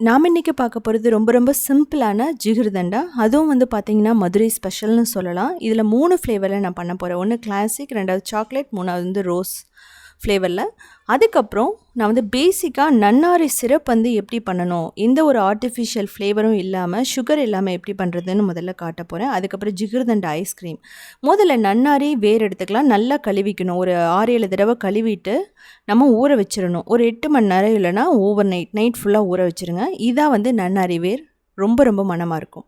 நாம் இன்றைக்கி பார்க்க போகிறது ரொம்ப ரொம்ப சிம்பிளான ஜிகிர்தண்டா அதுவும் வந்து பார்த்திங்கன்னா மதுரை ஸ்பெஷல்னு சொல்லலாம். இதில் மூணு ஃப்ளேவரில் நான் பண்ண போகிறேன் ஒன்று கிளாசிக் ரெண்டாவது சாக்லேட் மூணாவது வந்து ரோஸ் ஃப்ளேவரில் அதுக்கப்புறம் நான் வந்து பேசிக்காக நன்னாரி சிரப் வந்து எப்படி பண்ணணும்? எந்த ஒரு ஆர்டிஃபிஷியல் ஃப்ளேவரும் இல்லாமல் சுகர் இல்லாமல் எப்படி பண்ணுறதுன்னு முதல்ல காட்ட போகிறேன் அதுக்கப்புறம் ஜிகிர்தண்டா ஐஸ்கிரீம் முதல்ல நன்னாரி வேர் எடுத்துக்கலாம். நல்லா கழுவிக்கணும். ஒரு ஆறு ஏழு தடவை கழுவிட்டு நம்ம ஊற வச்சிடணும். ஒரு எட்டு மணி நேரம் இல்லைனா ஓவர் நைட் நைட் ஃபுல்லாக ஊற வச்சுருங்க. இதான் வந்து நன்னாரி வேர். ரொம்ப ரொம்ப மனமாக இருக்கும்.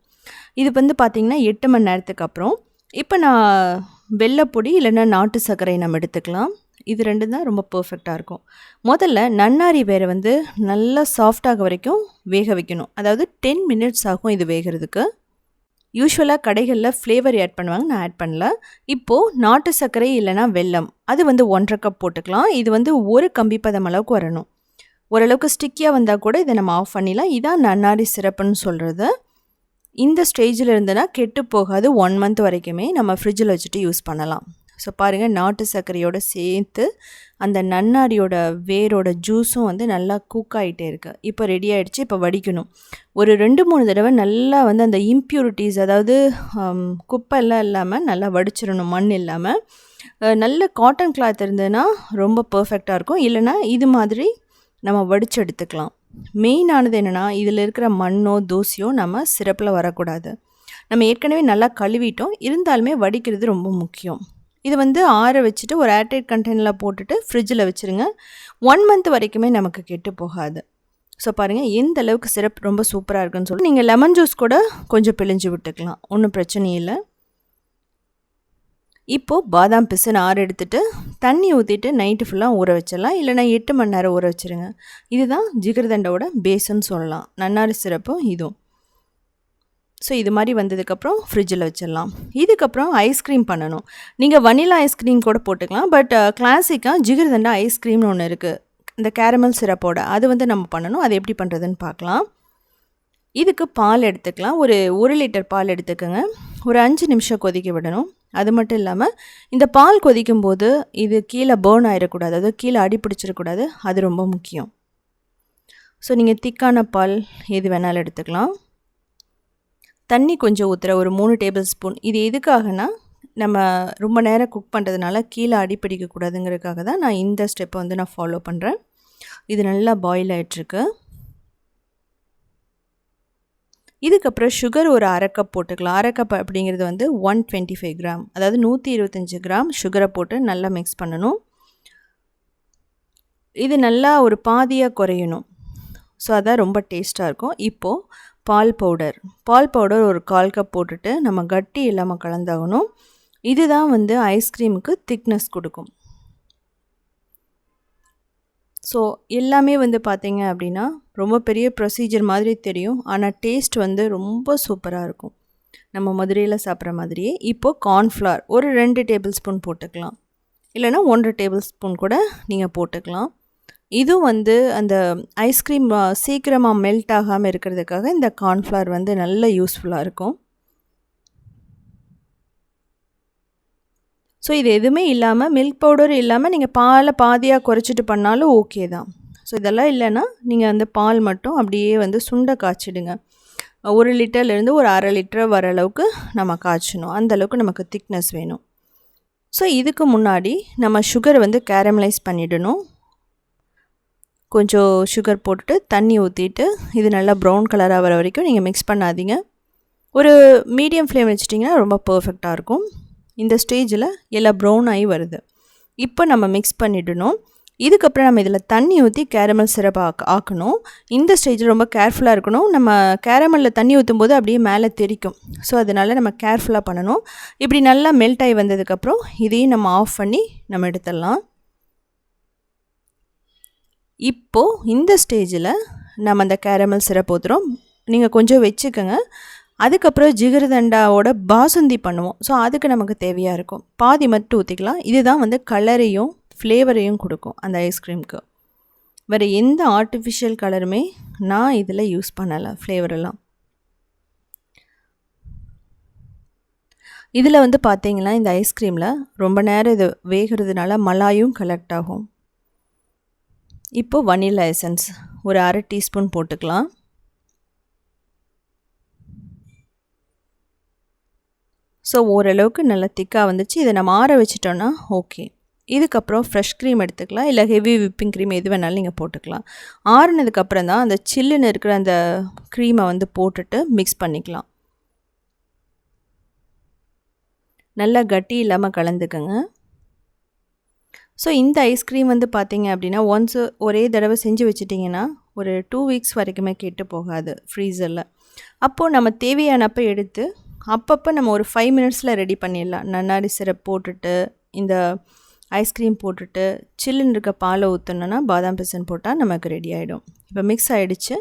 இது வந்து பார்த்திங்கன்னா எட்டு மணி நேரத்துக்கு அப்புறம். இப்போ நான் வெள்ளைப்பொடி இல்லைன்னா நாட்டு சர்க்கரை நம்ம எடுத்துக்கலாம். இது ரெண்டு தான் ரொம்ப பர்ஃபெக்டாக இருக்கும். முதல்ல நன்னாரி வேரை வந்து நல்லா சாஃப்டாக வரைக்கும் வேக வைக்கணும். அதாவது டென் மினிட்ஸ் ஆகும் இது வேகிறதுக்கு. யூஸ்வலாக கடைகளில் ஃப்ளேவர் ஆட் பண்ணுவாங்க நான் ஆட் பண்ணல. இப்போது நாட்டு சர்க்கரை இல்லைனா வெல்லம் அது வந்து ஒன்றரை கப் போட்டுக்கலாம். இது வந்து ஒரு கம்பி பதம் அளவுக்கு வரணும். ஓரளவுக்கு ஸ்டிக்கியாக வந்தால் கூட இதை நம்ம ஆஃப் பண்ணிடலாம். இதான் நன்னாரி சிறப்புன்னு சொல்கிறது இந்த ஸ்டேஜில் இருந்தனா கெட்டு போகாது. ஒன் மந்த் வரைக்குமே நம்ம ஃப்ரிட்ஜில் வச்சுட்டு யூஸ் பண்ணலாம். ஸோ பாருங்கள் நாட்டு சர்க்கரையோடு சேர்த்து அந்த நன்னாரியோட வேரோட ஜூஸும் வந்து நல்லா குக் ஆகிட்டே இருக்குது இப்போ ரெடி ஆகிடுச்சு இப்போ வடிக்கணும். ஒரு ரெண்டு மூணு தடவை நல்லா வந்து அந்த இம்ப்யூரிட்டிஸ் அதாவது குப்பெல்லாம் இல்லாமல் நல்லா வடிச்சிடணும் மண் இல்லாமல் நல்ல காட்டன் கிளாத் இருந்ததுன்னா ரொம்ப பர்ஃபெக்டாக இருக்கும். இல்லைனா இது மாதிரி நம்ம வடித்து எடுத்துக்கலாம் மெயினானது என்னென்னா இதில் இருக்கிற மண்ணோ தூசியோ நம்ம சிறப்பில் வரக்கூடாது. நம்ம ஏற்கனவே நல்லா கழுவிட்டோம். இருந்தாலுமே வடிக்கிறது ரொம்ப முக்கியம். இது வந்து ஆற வச்சுட்டு ஒரு ஏர்டைட் கண்டெய்னரில் போட்டுட்டு ஃப்ரிட்ஜில் வச்சுருங்க. ஒன் மந்த் வரைக்குமே நமக்கு கெட்டு போகாது. ஸோ பாருங்கள் எந்த அளவுக்கு சிரப் ரொம்ப சூப்பராக இருக்குன்னு சொல்லி நீங்கள் லெமன் ஜூஸ் கூட கொஞ்சம் பிழிஞ்சு விட்டுக்கலாம். ஒன்றும் பிரச்சனை இல்லை. இப்போது பாதாம் பிசுன்னு ஆறு எடுத்துகிட்டு தண்ணி ஊற்றிட்டு நைட்டு ஃபுல்லாக ஊற வச்சிடலாம். இல்லைனா எட்டு மணி நேரம் ஊற வச்சுருங்க. இதுதான் ஜிகர்தண்டோட பேஸுன்னு சொல்லலாம். நன்னாரி சிறப்பும் இதுவும். ஸோ இது மாதிரி வந்ததுக்கப்புறம் ஃப்ரிட்ஜில் வச்சிடலாம். இதுக்கப்புறம் ஐஸ்கிரீம் பண்ணணும். நீங்கள் வனிலா ஐஸ்கிரீம் கூட போட்டுக்கலாம் பட் கிளாசிக்காக uh, ஜிகிர்தண்டா ஐஸ்கிரீம்னு ஒன்று இருக்குது இந்த கேரமல் சிரப்போட. அது வந்து நம்ம பண்ணணும். அது எப்படி பண்ணுறதுன்னு பார்க்கலாம். இதுக்கு பால் எடுத்துக்கலாம். ஒரு ஒரு லிட்டர் பால் எடுத்துக்கோங்க. ஒரு அஞ்சு நிமிஷம் கொதிக்க விடணும். அது மட்டும் இல்லாமல் இந்த பால் கொதிக்கும் போது இது கீழே பேர்ன் ஆகிடக்கூடாது அதாவது கீழே அடி பிடிச்சிடக்கூடாது. அது ரொம்ப முக்கியம். ஸோ நீங்கள் திக்கான பால் எது வேணாலும் எடுத்துக்கலாம். தண்ணி கொஞ்சம் ஊற்றுற ஒரு மூணு டேபிள் ஸ்பூன். இது எதுக்காகனா நம்ம ரொம்ப நேரம் குக் பண்ணுறதுனால கீழே அடிப்பிடிக்கக்கூடாதுங்கிறதுக்காக தான் நான் இந்த ஸ்டெப்பை வந்து நான் ஃபாலோ பண்ணுறேன் இது நல்லா பாயில் ஆகிட்டுருக்கு இதுக்கப்புறம் சுகர் ஒரு அரை கப் போட்டுக்கலாம். அரை கப் அப்படிங்கிறது வந்து ஒன் டுவெண்ட்டி ஃபைவ் கிராம் அதாவது நூற்றி இருபத்தஞ்சி கிராம் சுகரை போட்டு நல்லா மிக்ஸ் பண்ணணும். இது நல்லா ஒரு பாதியாக குறையணும். ஸோ அதான் ரொம்ப டேஸ்ட்டாக இருக்கும். இப்போது பால் பவுடர். பால் பவுடர் ஒரு கால் கப் போட்டுட்டு நம்ம கட்டி இல்லாமல் கலந்தாகணும். இதுதான் வந்து ஐஸ்கிரீமுக்கு திக்னஸ் கொடுக்கும். ஸோ எல்லாமே வந்து பார்த்திங்க அப்படின்னா ரொம்ப பெரிய ப்ரொசீஜர் மாதிரி தெரியும். ஆனால் டேஸ்ட் வந்து ரொம்ப சூப்பராக இருக்கும். நம்ம மதுரையில் சாப்பிட்ற மாதிரியே. இப்போது கார்ன்ஃப்ளவர் ஒரு ரெண்டு டேபிள் ஸ்பூன் போட்டுக்கலாம். இல்லைனா ஒன்றரை டேபிள் ஸ்பூன் கூட நீங்கள் போட்டுக்கலாம். இதுவும் வந்து அந்த ஐஸ்கிரீம் சீக்கிரமாக மெல்ட் ஆகாமல் இருக்கிறதுக்காக இந்த கார்ன்ஃப்ளவர் வந்து நல்ல யூஸ்ஃபுல்லாக இருக்கும். ஸோ இது எதுவுமே இல்லாமல் மில்க் பவுடர் இல்லாமல் நீங்கள் பாலை பாதியாக குறைச்சிட்டு பண்ணாலும் ஓகே தான். ஸோ இதெல்லாம் இல்லைன்னா நீங்கள் அந்த பால் மட்டும் அப்படியே வந்து சுண்டை காய்ச்சிடுங்க. ஒரு லிட்டர்லேருந்து ஒரு அரை லிட்டர் வர அளவுக்கு நம்ம காய்ச்சணும். அந்தளவுக்கு நமக்கு திக்னஸ் வேணும். ஸோ இதுக்கு முன்னாடி நம்ம சுகர் வந்து கேரமலைஸ் பண்ணிடணும். கொஞ்சம் சுகர் போட்டுட்டு தண்ணி ஊற்றிட்டு இது நல்லா ப்ரௌன் கலராக வர வரைக்கும் நீங்கள் மிக்ஸ் பண்ணாதீங்க. ஒரு மீடியம் ஃப்ளேம் வச்சிட்டிங்கன்னா ரொம்ப பர்ஃபெக்டாக இருக்கும். இந்த ஸ்டேஜில் எல்லாம் ப்ரௌன் ஆகி வருது. இப்போ நம்ம மிக்ஸ் பண்ணிடணும். இதுக்கப்புறம் நம்ம இதில் தண்ணி ஊற்றி கேரமல் சிறப்பாக ஆக்கணும். இந்த ஸ்டேஜில் ரொம்ப கேர்ஃபுல்லாக இருக்கணும். நம்ம கேரமலில் தண்ணி ஊற்றும் போது அப்படியே மேலே தெரிக்கும். ஸோ அதனால் நம்ம கேர்ஃபுல்லாக பண்ணணும். இப்படி நல்லா மெல்ட் ஆகி வந்ததுக்கப்புறம் இதையும் நம்ம ஆஃப் பண்ணி நம்ம எடுத்துடலாம். இப்போது இந்த ஸ்டேஜில் நம்ம அந்த கேரமல் சிரப் ஊற்றுறோம் நீங்கள் கொஞ்சம் வச்சுக்கோங்க. அதுக்கப்புறம் ஜிகர்தண்டாவோட பாசுந்தி பண்ணுவோம். ஸோ அதுக்கு நமக்கு தேவையாக இருக்கும். பாதி மட்டும் ஊற்றிக்கலாம் இதுதான் வந்து கலரையும் ஃப்ளேவரையும் கொடுக்கும் அந்த ஐஸ்கிரீமுக்கு வேறு எந்த ஆர்டிஃபிஷியல் கலருமே நான் இதில் யூஸ் பண்ணலை ஃப்ளேவரெல்லாம் இதில் வந்து பார்த்தீங்கன்னா இந்த ஐஸ்கிரீமில் ரொம்ப நேரம் இது வேகிறதுனால மலாயும் கலெக்ட் ஆகும். இப்போது வனிலா எசன்ஸ் ஒரு அரை டீஸ்பூன் போட்டுக்கலாம். ஸோ ஓரளவுக்கு நல்லா திக்காக வந்துச்சு. இதை நம்ம ஆற வச்சிட்டோன்னா ஓகே இதுக்கப்புறம் ஃப்ரெஷ் க்ரீம் எடுத்துக்கலாம். இல்லை ஹெவி விப்பிங் க்ரீம் எது வேணாலும் நீங்கள் போட்டுக்கலாம். ஆறுனதுக்கப்புறம் தான் அந்த சில்லுன்னு இருக்கிற அந்த க்ரீமை வந்து போட்டுட்டு மிக்ஸ் பண்ணிக்கலாம். நல்லா கட்டி இல்லாமல் கலந்துக்கங்க. ஸோ இந்த ஐஸ்கிரீம் வந்து பார்த்தீங்க அப்படின்னா ஒன்ஸ் ஒரே தடவை செஞ்சு வச்சிட்டிங்கன்னா ஒரு டூ வீக்ஸ் வரைக்குமே கெட்டு போகாது ஃப்ரீசரில் அப்போது நம்ம தேவையானப்போ எடுத்து அப்பப்போ நம்ம ஒரு ஃபைவ் மினிட்ஸில் ரெடி பண்ணிடலாம். நன்னாரி சிரப் போட்டுட்டு இந்த ஐஸ்கிரீம் போட்டுட்டு சில்லுன்னு இருக்க பாலை ஊற்றணுன்னா பாதாம் பிசன் போட்டால் நமக்கு ரெடி ஆகிடும் இப்போ மிக்ஸ் ஆகிடுச்சு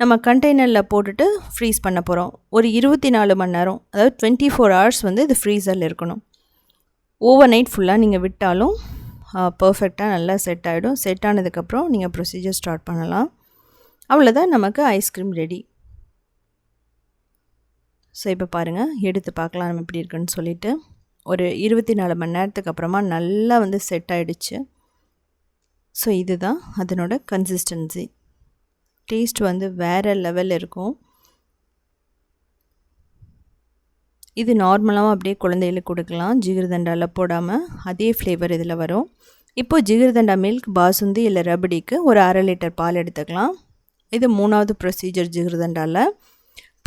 நம்ம கண்டெய்னரில் போட்டுட்டு ஃப்ரீஸ் பண்ண போகிறோம் ஒரு இருபத்தி நாலு மணி நேரம் அதாவது டுவெண்ட்டி ஃபோர் ஹவர்ஸ் வந்து இது ஃப்ரீசரில் இருக்கணும். ஓவர் நைட் ஃபுல்லாக நீங்கள் விட்டாலும் பர்ஃபெக்டாக நல்லா செட் ஆகிடும் செட் ஆனதுக்கப்புறம் நீங்கள் ப்ரொசீஜர் ஸ்டார்ட் பண்ணலாம். அவ்வளோதான் நமக்கு ஐஸ்கிரீம் ரெடி ஸோ இப்போ பாருங்கள் எடுத்து பார்க்கலாம் நம்ம எப்படி இருக்குன்னு சொல்லிவிட்டு ஒரு இருபத்தி நாலு மணி நேரத்துக்கு அப்புறமா நல்லா வந்து செட் ஆகிடுச்சு ஸோ இதுதான் அதனோட கன்சிஸ்டன்சி டேஸ்ட் வந்து வேறு லெவல் இருக்கும். இது நார்மலாகவும் அப்படியே குழந்தைகளுக்கு கொடுக்கலாம். ஜிகிர்தண்டாவில் போடாமல் அதே ஃப்ளேவர் இதில் வரும். இப்போது ஜிகிர்தண்டா மில்க் பாசுந்தி இல்லை ரபடிக்கு ஒரு அரை லிட்டர் பால் எடுத்துக்கலாம். இது மூணாவது ப்ரொசீஜர் ஜிகிர்தண்டாவில்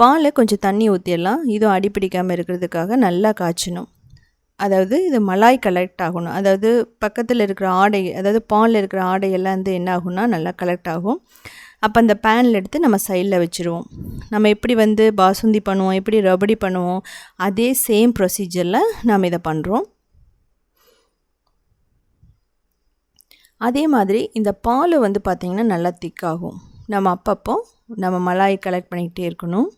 பாலை கொஞ்சம் தண்ணி ஊற்றிடலாம் இதுவும் அடிப்பிடிக்காமல் இருக்கிறதுக்காக நல்லா காய்ச்சணும். அதாவது இது மலாய் கலெக்ட் ஆகணும். அதாவது பக்கத்தில் இருக்கிற ஆடை அதாவது பாலில் இருக்கிற ஆடையெல்லாம் வந்து என்ன ஆகும்னா நல்லா கலெக்ட் ஆகும். அப்போ அந்த பேனில் எடுத்து நம்ம சைடில் வச்சுருவோம். நம்ம எப்படி வந்து பாசுந்தி பண்ணுவோம் எப்படி ரபடி பண்ணுவோம் அதே சேம் ப்ரொசீஜரில் நாம் இதை பண்ணுறோம் அதே மாதிரி இந்த பால் வந்து பார்த்திங்கன்னா நல்லா திக்காகும் நம்ம அப்பப்போ நம்ம மலாய் கலெக்ட் பண்ணிக்கிட்டே இருக்கணும்.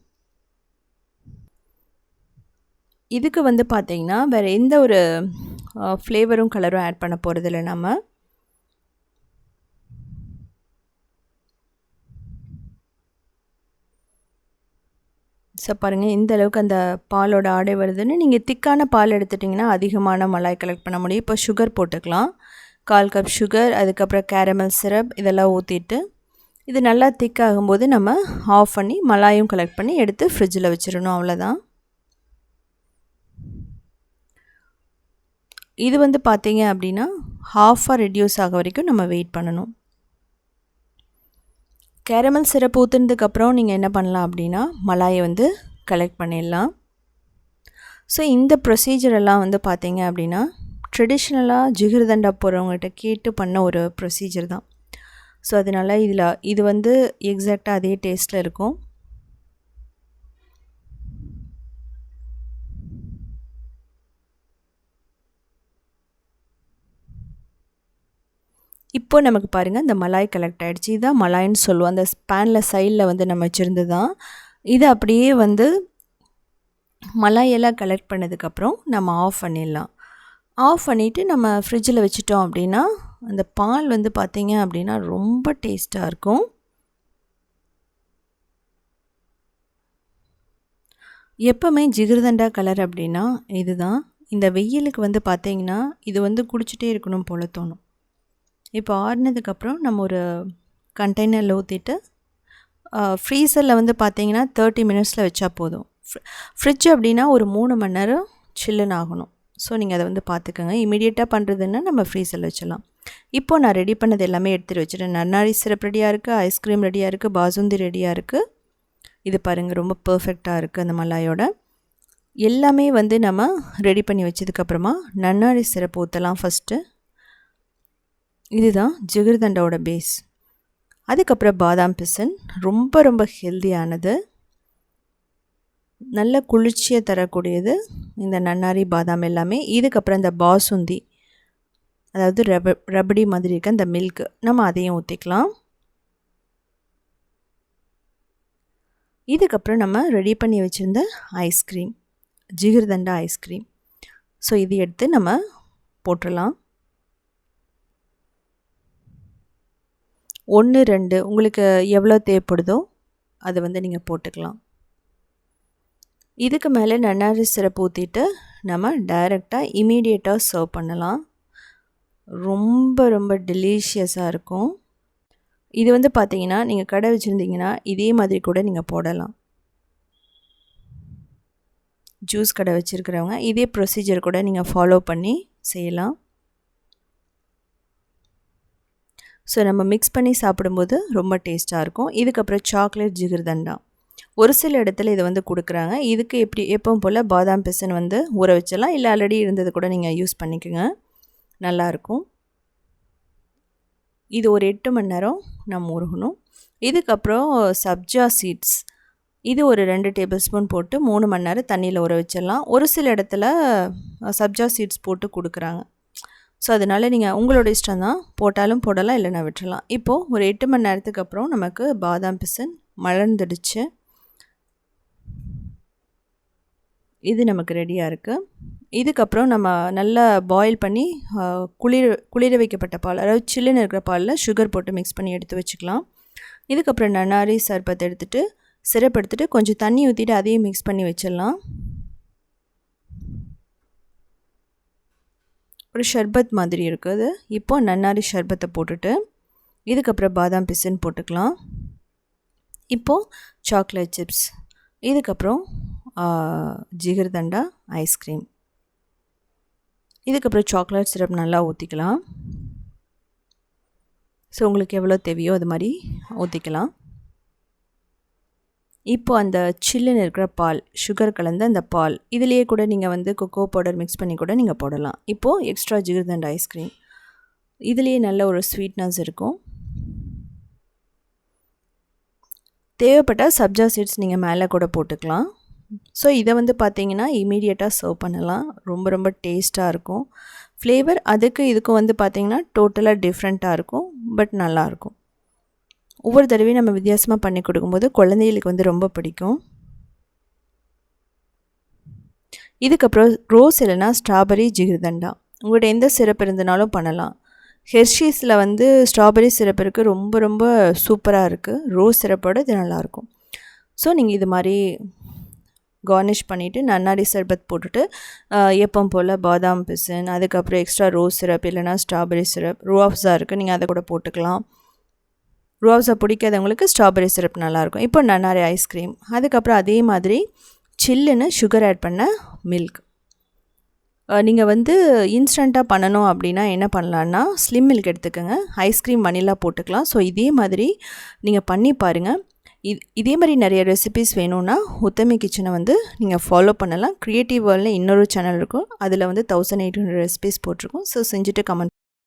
இதுக்கு வந்து பார்த்திங்கன்னா வேறு எந்த ஒரு ஃப்ளேவரும் கலரும் ஆட் பண்ண போகிறதில்ல நம்ம. ஸோ பாருங்கள் இந்த அளவுக்கு அந்த பாலோட ஆடை வருதுன்னு நீங்கள் திக்கான பால் எடுத்துட்டிங்கன்னா அதிகமான மலாய் கலெக்ட் பண்ண முடியும். இப்போ சுகர் போட்டுக்கலாம். கால் கப் சுகர் அதுக்கப்புறம் கேரமல் சிரப் இதெல்லாம் ஊற்றிட்டு இது நல்லா திக்காகும்போது நம்ம ஆஃப் பண்ணி மலாயும் கலெக்ட் பண்ணி எடுத்து ஃப்ரிட்ஜில் வச்சிடணும் அவ்வளோதான் இது வந்து பார்த்தீங்க அப்படின்னா ஹாஃபாக ரெடியூஸ் ஆக வரைக்கும் நம்ம வெயிட் பண்ணணும். கேரமல் சிரப் ஊற்றுனதுக்கப்புறம் நீங்கள் என்ன பண்ணலாம் அப்படின்னா மலாயை வந்து கலெக்ட் பண்ணிடலாம். ஸோ இந்த ப்ரொசீஜரெல்லாம் வந்து பார்த்தீங்க அப்படின்னா ட்ரெடிஷ்னலாக ஜிகிர்தண்டா போகிறவங்ககிட்ட கேட்டு பண்ண ஒரு ப்ரொசீஜர் தான். ஸோ அதனால் இதில் இது வந்து எக்ஸாக்டாக அதே டேஸ்ட்டில் இருக்கும். இப்போ நமக்கு பாருங்கள் இந்த மலாய் கலெக்ட் ஆகிடுச்சு இதுதான் மலாய்ன்னு சொல்லுவோம். அந்த ஸ்பேனில் சைடில் வந்து நம்ம வச்சுருந்து தான் இது அப்படியே வந்து மலாயெல்லாம் கலெக்ட் பண்ணதுக்கப்புறம் நம்ம ஆஃப் பண்ணிடலாம். ஆஃப் பண்ணிவிட்டு நம்ம ஃப்ரிட்ஜில் வச்சுட்டோம் அப்படின்னா அந்த பால் வந்து பார்த்திங்க அப்படின்னா ரொம்ப டேஸ்ட்டாக இருக்கும். எப்போவுமே ஜிகிர்தண்டா கலர் அப்படின்னா இதுதான். இந்த வெயிலுக்கு வந்து பார்த்திங்கன்னா இது வந்து குடிச்சிட்டே இருக்கணும் போல் தோணும். இப்போ ஆறுனதுக்கப்புறம் நம்ம ஒரு கண்டெய்னரில் ஊற்றிட்டு ஃப்ரீசரில் வந்து பார்த்திங்கன்னா தேர்ட்டி மினிட்ஸில் வச்சா போதும். ஃப்ரிட்ஜ் அப்படின்னா ஒரு மூணு மணி நேரம் சில்லுன்னு ஆகணும். ஸோ நீங்கள் அதை வந்து பார்த்துக்கோங்க இமீடியட்டாக பண்ணுறதுன்னா நம்ம ஃப்ரீசரில் வச்சிடலாம். இப்போது நான் ரெடி பண்ணது எல்லாமே எடுத்துகிட்டு வச்சுட்டேன் நன்னாரி சிரப் ரெடியாக இருக்குது ஐஸ்கிரீம் ரெடியாக இருக்குது பாசுந்தி ரெடியாக இருக்குது இது பாருங்கள் ரொம்ப பர்ஃபெக்டாக இருக்குது அந்த மலாயோட. எல்லாமே வந்து நம்ம ரெடி பண்ணி வச்சதுக்கப்புறமா நன்னாரி சிரப் ஊற்றலாம் ஃபஸ்ட்டு இதுதான் ஜிகிர்தண்டாவோட பேஸ் அதுக்கப்புறம் பாதாம் பிசன். ரொம்ப ரொம்ப ஹெல்த்தியானது நல்ல குளிர்ச்சியை தரக்கூடியது. இந்த நன்னாரி பாதாம் எல்லாமே. இதுக்கப்புறம் இந்த பாசுந்தி. அதாவது ரப ரபடி மாதிரி இருக்க இந்த மில்க்கு நம்ம அதையும் ஊற்றிக்கலாம் இதுக்கப்புறம் நம்ம ரெடி பண்ணி வச்சுருந்த ஐஸ்கிரீம் ஜிகிர்தண்டா ஐஸ்கிரீம் ஸோ இது எடுத்து நம்ம போட்டுடலாம். ஒன்று ரெண்டு உங்களுக்கு எவ்வளோ தேவைப்படுதோ அதை வந்து நீங்கள் போட்டுக்கலாம். இதுக்கு மேலே நன்னாரி சிரப் ஊற்றிட்டு நம்ம டைரெக்டாக இமீடியட்டாக சர்வ் பண்ணலாம். ரொம்ப ரொம்ப டெலிஷியஸாக இருக்கும். இது வந்து பார்த்தீங்கன்னா நீங்கள் கடை வச்சுருந்தீங்கன்னா இதே மாதிரி கூட நீங்கள் போடலாம். ஜூஸ் கடை வச்சுருக்கிறவங்க இதே ப்ரொசீஜர் கூட நீங்கள் ஃபாலோ பண்ணி செய்யலாம். ஸோ நம்ம மிக்ஸ் பண்ணி சாப்பிடும்போது ரொம்ப டேஸ்ட்டாக இருக்கும். இதுக்கப்புறம் சாக்லேட் ஜிகிர்தண்டா. ஒரு சில இடத்துல இதை வந்து கொடுக்குறாங்க. இதுக்கு எப்படி எப்பவும் போல் பாதாம் பிசன் வந்து ஊற வச்சிடலாம். இல்லை ஆல்ரெடி இருந்தது கூட நீங்கள் யூஸ் பண்ணிக்கோங்க. நல்லாயிருக்கும் இது ஒரு எட்டு மணி நேரம் நம்ம ஊறணும் இதுக்கப்புறம் சப்ஜா சீட்ஸ் இது ஒரு ரெண்டு டேபிள் ஸ்பூன் போட்டு மூணு மணி நேரம் தண்ணியில் ஊற வச்சிடலாம். ஒரு சில இடத்துல சப்ஜா சீட்ஸ் போட்டு கொடுக்குறாங்க. ஸோ அதனால் நீங்கள் உங்களோட இஷ்டம் தான். போட்டாலும் போடலாம் இல்லைனா விட்டுறலாம். இப்போது ஒரு எட்டு மணி நேரத்துக்கு அப்புறம் நமக்கு பாதாம் பிசன் மலர்ந்துடுச்சு. இது நமக்கு ரெடியாக இருக்குது இதுக்கப்புறம் நம்ம நல்லா பாயில் பண்ணி குளிர் குளிர வைக்கப்பட்ட பால் அதாவது சில்லுன்னு இருக்கிற பாலில் சுகர் போட்டு மிக்ஸ் பண்ணி எடுத்து வச்சுக்கலாம். இதுக்கப்புறம் நன்னாரி சர்பத்தை எடுத்துகிட்டு சிரப் எடுத்துகிட்டு கொஞ்சம் தண்ணி ஊற்றிட்டு அதையும் மிக்ஸ் பண்ணி வச்சிடலாம். ஒரு ஷர்பத் மாதிரி இருக்குது. இப்போது நன்னாரி ஷர்பத்தை போட்டுட்டு இதுக்கப்புறம் பாதாம் பிசின் போட்டுக்கலாம். இப்போது சாக்லேட் சிப்ஸ் இதுக்கப்புறம் ஜிகர்தண்டா ஐஸ்கிரீம் இதுக்கப்புறம் சாக்லேட் சிரப் நல்லா ஊற்றிக்கலாம் ஸோ உங்களுக்கு எவ்வளோ தேவையோ அது மாதிரி ஊற்றிக்கலாம் இப்போ அந்த சில்லுன்னு இருக்கிற பால் சுகர் கலந்த அந்த பால் இதுலேயே கூட நீங்கள் வந்து கொக்கோ பவுடர் மிக்ஸ் பண்ணி கூட நீங்கள் போடலாம். இப்போது எக்ஸ்ட்ரா ஜிகர்தண்ட் ஐஸ்கிரீம் இதுலேயே நல்ல ஒரு ஸ்வீட்னஸ் இருக்கும். தேவைப்பட்டால் சப்ஜா சீட்ஸ் நீங்கள் மேலே கூட போட்டுக்கலாம். ஸோ இதை வந்து பார்த்தீங்கன்னா இமீடியட்டாக சர்வ் பண்ணலாம். ரொம்ப ரொம்ப டேஸ்ட்டாக இருக்கும். ஃப்ளேவர் அதுக்கு இதுக்கும் வந்து பார்த்திங்கன்னா டோட்டலாக டிஃப்ரெண்ட்டாக இருக்கும். பட் நல்லாயிருக்கும் ஒவ்வொரு தடவையும் நம்ம வித்தியாசமாக பண்ணி கொடுக்கும்போது குழந்தைகளுக்கு வந்து ரொம்ப பிடிக்கும். இதுக்கப்புறம் ரோஸ் இல்லைனா ஸ்ட்ராபெரி ஜிகிர்தண்டா. உங்கள்கிட்ட எந்த சிரப் இருந்தனாலும் பண்ணலாம். ஹெர்ஷீஸில் வந்து ஸ்ட்ராபெரி சிரப் இருக்குது ரொம்ப ரொம்ப சூப்பராக இருக்குது ரோஸ் சிரப்போடு இது நல்லாயிருக்கும். ஸோ நீங்கள் இது மாதிரி கார்னிஷ் பண்ணிவிட்டு நன்னாரி சர்பத் போட்டுட்டு எப்பம் போல் பாதாம் பிசன் அதுக்கப்புறம் எக்ஸ்ட்ரா ரோஸ் சிரப் இல்லைனா ஸ்ட்ராபெரி சிரப் ரோப்ஸா இருக்குது நீங்கள் அதை கூட போட்டுக்கலாம். ரோஸை பிடிக்காதவங்களுக்கு ஸ்ட்ராபெரி சிரப் நல்லாயிருக்கும். இப்போ நன்னாரி ஐஸ்கிரீம் அதுக்கப்புறம் அதே மாதிரி சில்லுன்னு சுகர் ஆட் பண்ண மில்க் நீங்கள் வந்து இன்ஸ்டண்ட்டாக பண்ணணும் அப்படின்னா என்ன பண்ணலான்னா ஸ்லிம் மில்க் எடுத்துக்கோங்க. ஐஸ்கிரீம் வனிலா போட்டுக்கலாம். ஸோ இதே மாதிரி நீங்கள் பண்ணி பாருங்கள் இது இதே மாதிரி நிறைய ரெசிபிஸ் வேணும்னா உத்தமி கிச்சனை வந்து நீங்கள் ஃபாலோ பண்ணலாம். க்ரியேட்டிவ் வேர்ல்டில் இன்னொரு சேனல் இருக்கும். அதில் வந்து தௌசண்ட் எயிட் ஹண்ட்ரட் ரெசிபிஸ் போட்டிருக்கோம். ஸோ செஞ்சுட்டு கமெண்ட்